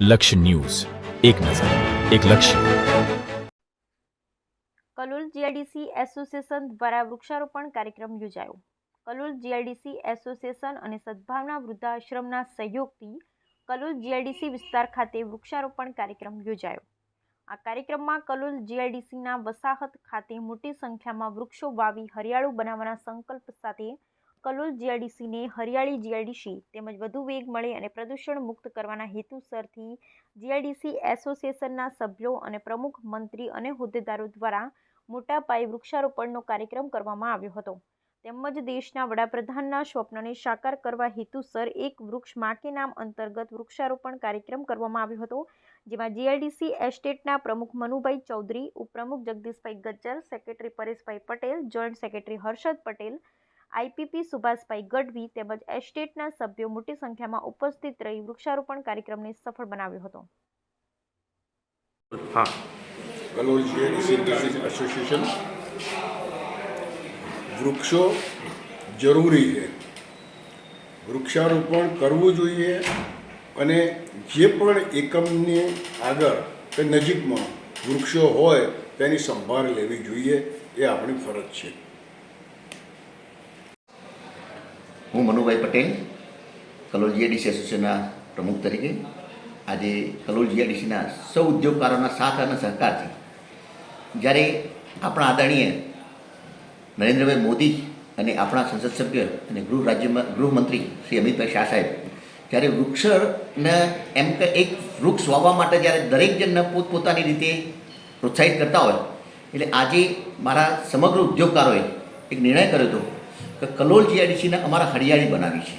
લક્ષ્ય ન્યૂઝ. એક નજર, એક લક્ષ્ય. કલોલ જીઆઈડીસી એસોસિએશન દ્વારા વૃક્ષારોપણ કાર્યક્રમ યોજાયો. કલોલ જીઆઈડીસી એસોસિએશન અને સદભાવના વૃદ્ધાશ્રમના સહયોગથી કલોલ જીઆઈડીસી વિસ્તાર ખાતે વૃક્ષારોપણ કાર્યક્રમ યોજાયો. આ કાર્યક્રમમાં કલોલ જીઆઈડીસીના વસાહત ખાતે મોટી સંખ્યામાં વૃક્ષો વાવી, હરિયાળું બનાવવાના સંકલ્પ સાથે કલોલ જીઆઈડીસીને હરિયાળી જીઆઈડીસી તેમજ વધુ વેગ મળે અને પ્રદૂષણ મુક્ત કરવાના હેતુસરથી જીઆઈડીસી એસોસિએશનના સભ્યો અને પ્રમુખ મંત્રી અને હોદ્દેદારો દ્વારા મોટા પાયે વૃક્ષારોપણનો કાર્યક્રમ કરવામાં આવ્યો હતો. તેમજ દેશના વડાપ્રધાનના સ્વપ્નને સાકાર કરવા હેતુસર એક વૃક્ષ મા કે નામ અંતર્ગત વૃક્ષારોપણ કાર્યક્રમ કરવામાં આવ્યો હતો, જેમાં જીઆઈડીસી એસ્ટેટના પ્રમુખ મનુભાઈ ચૌધરી, ઉપપ્રમુખ Jagdishbhai Gajjar, secretary Pareshbhai Patel, joint secretary Harshad Patel IPP Subhashbhai Gadhvi તેમજ એસ્ટેટના સભ્યો મોટી સંખ્યામાં ઉપસ્થિત રહી વૃક્ષારોપણ કાર્યક્રમને સફળ બનાવ્યો હતો. એસોસિએશન વૃક્ષો જરૂરી છે. વૃક્ષારોપણ કરવું જોઈએ અને જે પણ એકમની આગળ કે નજીકમાં વૃક્ષો હોય તેની સંભાળ લેવી જોઈએ એ આપણી ફરજ છે. હું મનુભાઈ પટેલ, કલોલ જીઆઈડીસી એસોસિએશનના પ્રમુખ તરીકે આજે કલોલ જીઆઈડીસીના સૌ ઉદ્યોગકારોના સાથ અને સહકારથી જ્યારે આપણા આદરણીય નરેન્દ્રભાઈ મોદી અને આપણા સંસદ સભ્ય અને ગૃહ રાજ્યમાં ગૃહમંત્રી શ્રી અમિતભાઈ શાહ સાહેબ, જ્યારે વૃક્ષને એમ કે એક વૃક્ષ વાવવા માટે જ્યારે દરેક જણને પોતપોતાની રીતે પ્રોત્સાહિત કરતા હોય, એટલે આજે મારા સમગ્ર ઉદ્યોગકારોએ એક નિર્ણય કર્યો હતો કે કલોલ જીઆઈડીસીને અમારા હરિયાળી બનાવી છે.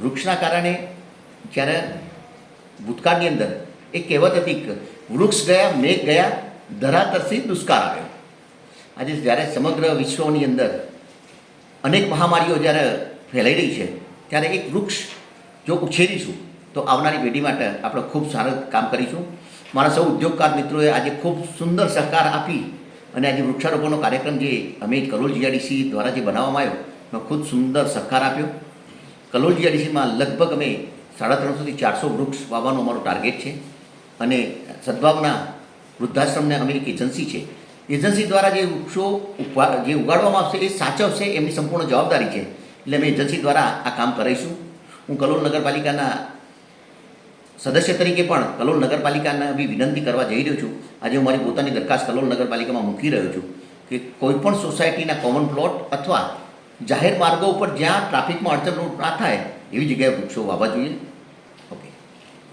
વૃક્ષના કારણે જ્યારે ભૂતકાળની અંદર એ કહેવત હતી કે વૃક્ષ ગયા, મેઘ ગયા ધરાતરથી દુષ્કાળ આવ્યો. આજે જ્યારે સમગ્ર વિશ્વની અંદર અનેક મહામારીઓ જ્યારે ફેલાઈ રહી છે, ત્યારે એક વૃક્ષ જો ઉછેરીશું, તો આવનારી પેઢી માટે આપણે ખૂબ સારું કામ કરીશું. મારા સૌ ઉદ્યોગકાર મિત્રોએ આજે ખૂબ સુંદર સહકાર આપી અને આજે વૃક્ષારોપણનો કાર્યક્રમ જે અમે કલોલ જીઆઈડીસી દ્વારા જે બનાવવામાં આવ્યો, એમાં ખૂબ સુંદર સહકાર આપ્યો. કલોલ જીઆઈડીસીમાં લગભગ અમે સાડા ત્રણસોથી ચારસો વૃક્ષ વાવવાનો અમારો ટાર્ગેટ છે. અને સદભાવના વૃદ્ધાશ્રમને અમે એક એજન્સી છે. એજન્સી દ્વારા જે વૃક્ષો જે ઉગાડવામાં આવશે એ સાચવશે એમની સંપૂર્ણ જવાબદારી છે. એટલે અમે એજન્સી દ્વારા આ કામ કરીશું હું કલોલ નગરપાલિકાના સદસ્ય તરીકે પણ કલોલ નગરપાલિકાને બી વિનંતી કરવા જઈ રહ્યો છું. આજે હું મારી પોતાની દરખાસ્ત કલોલ નગરપાલિકામાં મૂકી રહ્યો છું કે કોઈપણ સોસાયટીના કોમન પ્લોટ અથવા જાહેર માર્ગો ઉપર જ્યાં ટ્રાફિકમાં અડચણરૂપ ના થાય એવી જગ્યાએ વૃક્ષો વાવવા જોઈએ.